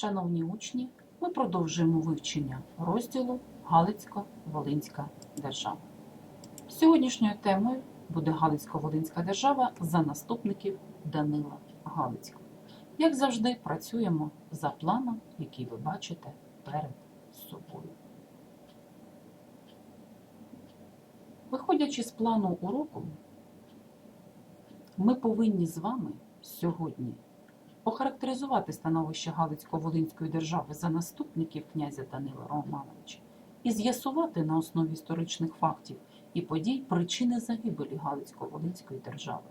Шановні учні, ми продовжуємо вивчення розділу Галицько-Волинська держава. Сьогоднішньою темою буде Галицько-Волинська держава за наступників Данила Галицького. Як завжди, працюємо за планом, який ви бачите перед собою. Виходячи з плану уроку, ми повинні з вами сьогодні охарактеризувати становище Галицько-Волинської держави за наступників князя Данила Романовича і з'ясувати на основі історичних фактів і подій причини загибелі Галицько-Волинської держави,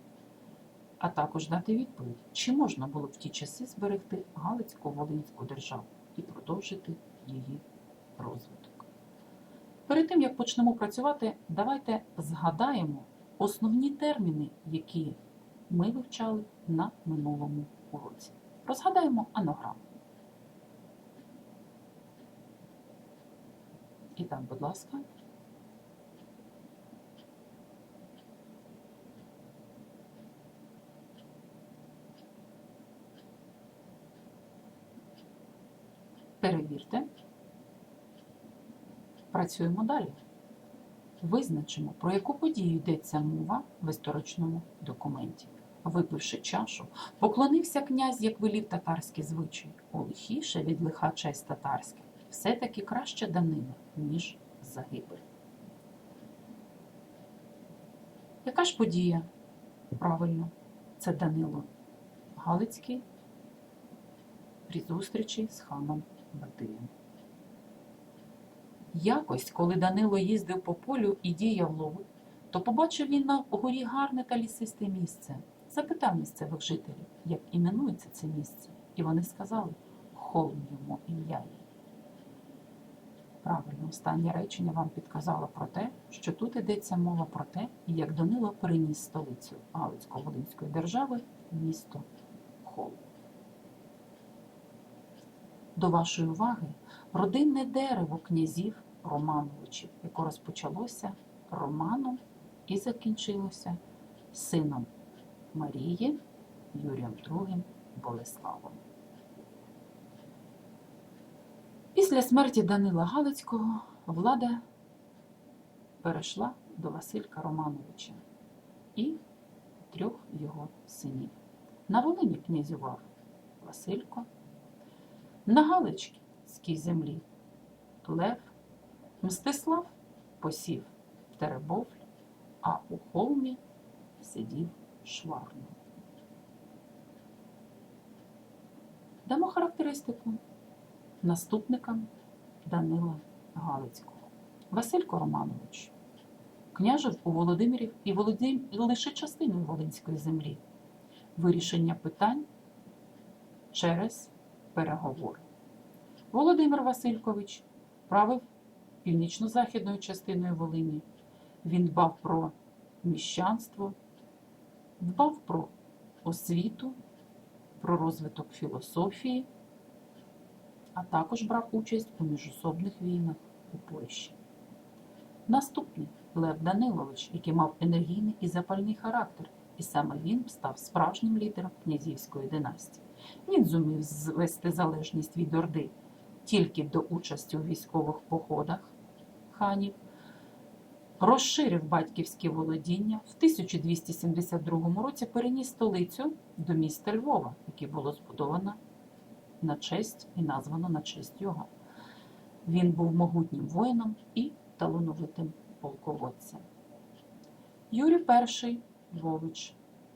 а також дати відповідь, чи можна було в ті часи зберегти Галицько-Волинську державу і продовжити її розвиток. Перед тим як почнемо працювати, давайте згадаємо основні терміни, які ми вивчали на минулому уроці. Розгадаємо анограму. І так, будь ласка. Перевірте. Працюємо далі. Визначимо, про яку подію йдеться мова в історичному документі. Випивши чашу, поклонився князь, як велів татарський звичай. У лихіше від лиха честь татарська. Все-таки краще данина, ніж загибель. Яка ж подія? Правильно, це Данило Галицький при зустрічі з ханом Батиєм. Якось, коли Данило їздив по полю і діяв лову, то побачив він на горі гарне та лісисте місце. Запитав місцевих жителів, як іменується це місце, і вони сказали холм йому ім'я. Правильно, останнє речення вам підказало про те, що тут йдеться мова про те, як Данило переніс столицю Галицько-Волинської держави місто Холм. До вашої уваги родинне дерево князів Романовичів, яке розпочалося Романом і закінчилося сином Марії Юрієм II Болеславом. Після смерті Данила Галицького влада перейшла до Василька Романовича і трьох його синів. На Волині князював Василько, на Галицькій землі Лев, Мстислав посів Теребовль, а у холмі сидів Шварно. Дамо характеристику наступникам Данила Галицького. Василько Романович княжив у Володимирів і володів лише частиною Волинської землі. Вирішення питань через переговори. Володимир Василькович правив північно-західною частиною Волині. Він дбав про міщанство, дбав про освіту, про розвиток філософії, а також брав участь у міжособних війнах у Польщі. Наступний Лев Данилович, який мав енергійний і запальний характер, і саме він став справжнім лідером князівської династії. Він зумів звести залежність від Орди тільки до участі у військових походах ханів, розширив батьківські володіння, в 1272 році переніс столицю до міста Львова, яке було збудовано на честь і названо на честь його. Він був могутнім воїном і талановитим полководцем. Юрій І Львович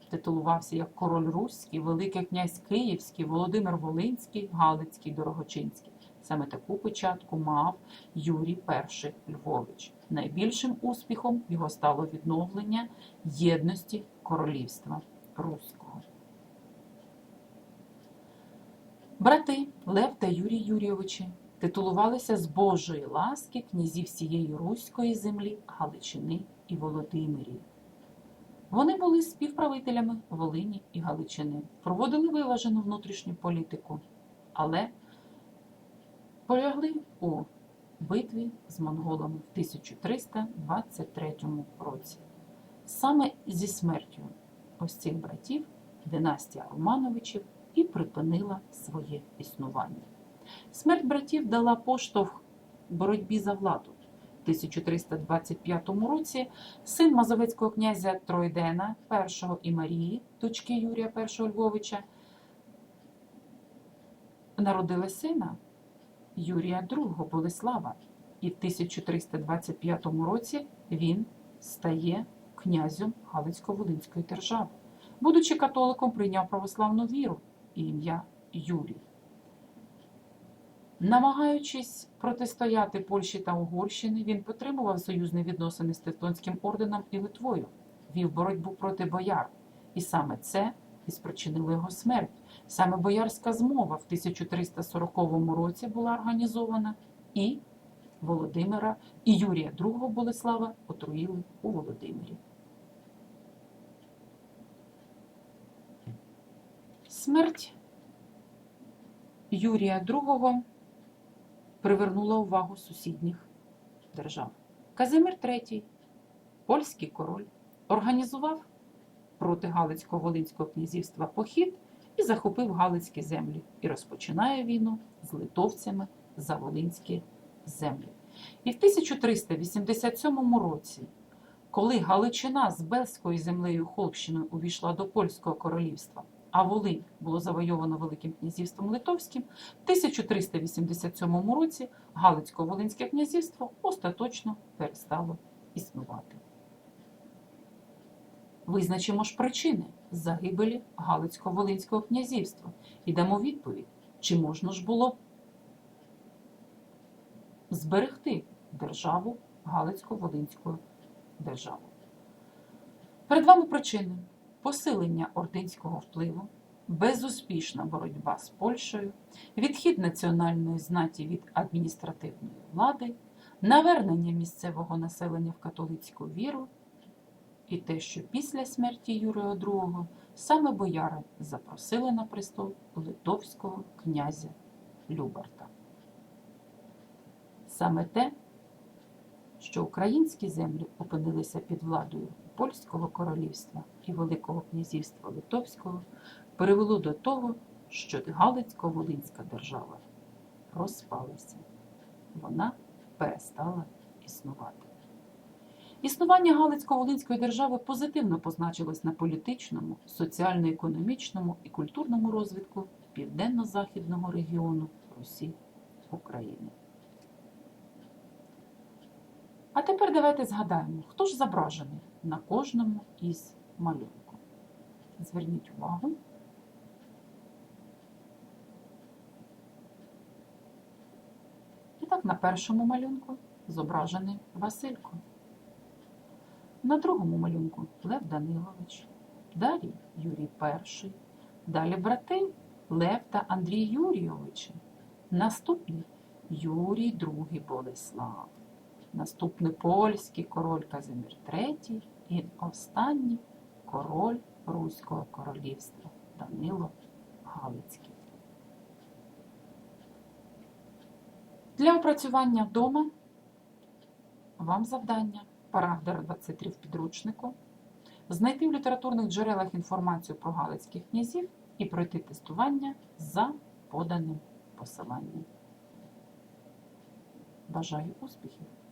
титулувався як король Руський, Великий князь Київський, Володимир Волинський, Галицький, Дорогочинський. Саме таку печатку мав Юрій І Львович. Найбільшим успіхом його стало відновлення єдності королівства Руського. Брати Лев та Юрій Юрійовичі титулувалися з Божої ласки князів всієї Руської землі, Галичини і Володимирів. Вони були співправителями Волині і Галичини, проводили виважену внутрішню політику, але полягли у битві з монголами в 1323 році. Саме зі смертю ось цих братів династія Романовичів і припинила своє існування. Смерть братів дала поштовх боротьбі за владу. В 1325 році син мазовецького князя Тройдена І і Марії, дочки Юрія І Львовича, народили сина Юрія II Болеслава, і в 1325 році він стає князем Галицько-Волинської держави. Будучи католиком, прийняв православну віру і ім'я Юрій. Намагаючись протистояти Польщі та Угорщини, він підтримував союзні відносини з Тевтонським орденом і Литвою, вів боротьбу проти бояр, і саме це і спричинило його смерть. Саме боярська змова в 1340 році була організована, і Володимира і Юрія II Болеслава отруїли у Володимирі. Смерть Юрія II привернула увагу сусідніх держав. Казимир III, польський король, організував проти Галицько-Волинського князівства похід і захопив Галицькі землі і розпочинає війну з литовцями за Волинські землі. І в 1387 році, коли Галичина з Бельською землею Холщиною увійшла до Польського королівства, а Волинь було завойовано Великим князівством Литовським, в 1387 році Галицько-Волинське князівство остаточно перестало існувати. Визначимо ж причини загибелі Галицько-Волинського князівства і дамо відповідь, чи можна ж було зберегти державу Галицько-Волинську державу. Перед вами причини посилення ординського впливу, безуспішна боротьба з Польщею, відхід національної знаті від адміністративної влади, навернення місцевого населення в католицьку віру і те, що після смерті Юрія II саме бояри запросили на престол литовського князя Любарта. Саме те, що українські землі опинилися під владою Польського королівства і Великого князівства Литовського, привело до того, що Галицько-Волинська держава розпалася. Вона перестала існувати. Існування Галицько-Волинської держави позитивно позначилось на політичному, соціально-економічному і культурному розвитку південно-західного регіону Русі України. А тепер давайте згадаємо, хто ж зображений на кожному із малюнку. Зверніть увагу. І так, на першому малюнку зображений Василько. На другому малюнку Лев Данилович, далі Юрій І, далі брати Лев та Андрій Юрійовичі. Наступний Юрій II Болеслав. Наступний польський король Казимир III і останній король Руського королівства Данило Галицький. Для опрацювання вдома вам завдання параграф 23 в підручнику, знайти в літературних джерелах інформацію про галицьких князів і пройти тестування за поданим посиланням. Бажаю успіхів!